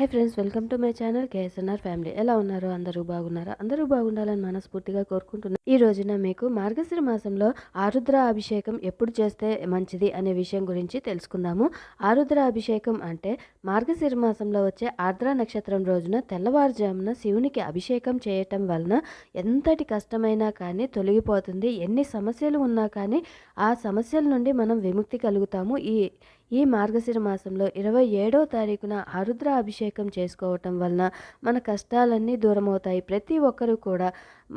Hi friends welcome to my channel KSNR family ఎలా ఉన్నారు? అందరూ బాగున్నారా? అందరూ బాగుండాలని మనస్ఫూర్తిగా కోరుకుంటున్నాను ఈ రోజున మీకు మార్గశిర మాసంలో ఆరుద్ర అభిషేకం ఎప్పుడు చేస్తే మంచిది అనే విషయం గురించి తెలుసుకుందాము. ఆరుద్ర అభిషేకం అంటే మార్గశిర మాసంలో వచ్చే ఆర్ద్ర నక్షత్రం రోజున తెల్లవారుజామున శివునికి అభిషేకం చేయటం వలన ఎంతటి కష్టమైనా కానీ తొలగిపోతుంది. ఎన్ని సమస్యలు ఉన్నా కానీ ఆ సమస్యల నుండి మనం విముక్తి కలుగుతాము. ఈ ఈ మార్గశిర మాసంలో ఇరవై ఏడో తారీఖున ఆరుద్ర అభిషేకం చేసుకోవటం వలన మన కష్టాలన్నీ దూరమవుతాయి. ప్రతి ఒక్కరూ కూడా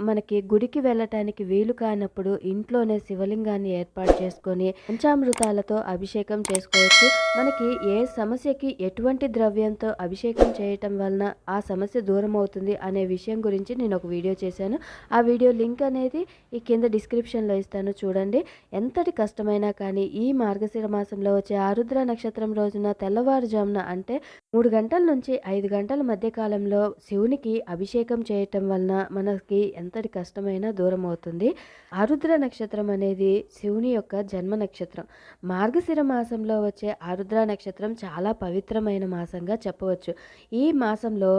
మనకి గుడికి వెళ్ళటానికి వీలు కానప్పుడు ఇంట్లోనే శివలింగాన్ని ఏర్పాటు చేసుకొని పంచామృతాలతో అభిషేకం చేసుకోవచ్చు. మనకి ఏ సమస్యకి ఎటువంటి ద్రవ్యంతో అభిషేకం చేయటం వలన ఆ సమస్య దూరం అవుతుంది అనే విషయం గురించి నేను ఒక వీడియో చేశాను. ఆ వీడియో లింక్ అనేది ఈ కింద డిస్క్రిప్షన్లో ఇస్తాను. చూడండి. ఎంతటి కష్టమైనా కానీ ఈ మార్గశిర మాసంలో వచ్చే ఆరు ఆరుద్ర నక్షత్రం రోజున తెల్లవారుజామున అంటే మూడు గంటల నుంచి ఐదు గంటల మధ్య కాలంలో శివునికి అభిషేకం చేయటం వలన మనకి ఎంతటి కష్టమైనా దూరం అవుతుంది. ఆరుద్ర నక్షత్రం అనేది శివుని యొక్క జన్మ నక్షత్రం. మార్గశిర మాసంలో వచ్చే ఆరుద్ర నక్షత్రం చాలా పవిత్రమైన మాసంగా చెప్పవచ్చు. ఈ మాసంలో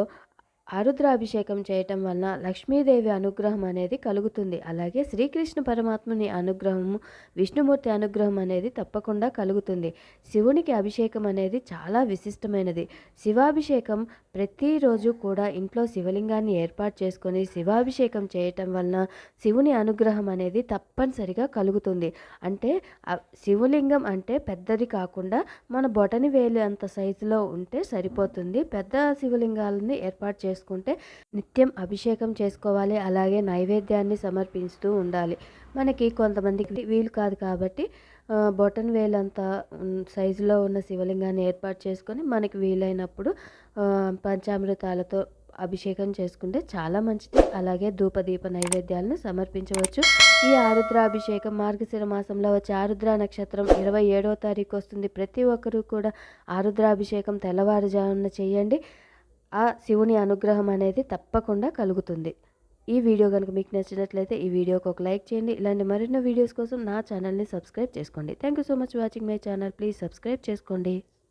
ఆరుద్రాభిషేకం చేయటం వలన లక్ష్మీదేవి అనుగ్రహం అనేది కలుగుతుంది. అలాగే శ్రీకృష్ణ పరమాత్మని అనుగ్రహము విష్ణుమూర్తి అనుగ్రహం అనేది తప్పకుండా కలుగుతుంది. శివునికి అభిషేకం అనేది చాలా విశిష్టమైనది. శివాభిషేకం ప్రతిరోజు కూడా ఇంట్లో శివలింగాన్ని ఏర్పాటు చేసుకొని శివాభిషేకం చేయటం వలన శివుని అనుగ్రహం అనేది తప్పనిసరిగా కలుగుతుంది. అంటే శివలింగం అంటే పెద్దది కాకుండా మన బొటని వేలు అంత సైజులో ఉంటే సరిపోతుంది. పెద్ద శివలింగాలని ఏర్పాటు చేసుకుంటే నిత్యం అభిషేకం చేసుకోవాలి అలాగే నైవేద్యాన్ని సమర్పిస్తూ ఉండాలి. మనకి కొంతమందికి వీలు కాదు కాబట్టి బొటన్ వేలంత సైజులో ఉన్న శివలింగాన్ని ఏర్పాటు చేసుకొని మనకి వీలైనప్పుడు పంచామృతాలతో అభిషేకం చేసుకుంటే చాలా మంచిది. అలాగే ధూపదీప నైవేద్యాలను సమర్పించవచ్చు. ఈ ఆరుద్రాభిషేకం మార్గశిర మాసంలో వచ్చే ఆరుద్ర నక్షత్రం ఇరవై ఏడవ తారీఖు వస్తుంది. ప్రతి ఒక్కరూ కూడా ఆరుద్రాభిషేకం తెల్లవారుజామున చేయండి. ఆ శివుని అనుగ్రహం అనేది తప్పకుండా కలుగుతుంది. ఈ వీడియో కనుక మీకు నచ్చినట్లయితే ఈ వీడియోకి ఒక లైక్ చేయండి. ఇలాంటి మరిన్నో వీడియోస్ కోసం నా ఛానల్ని సబ్స్క్రైబ్ చేసుకోండి. Thank you so much watching my channel please subscribe చేసుకోండి.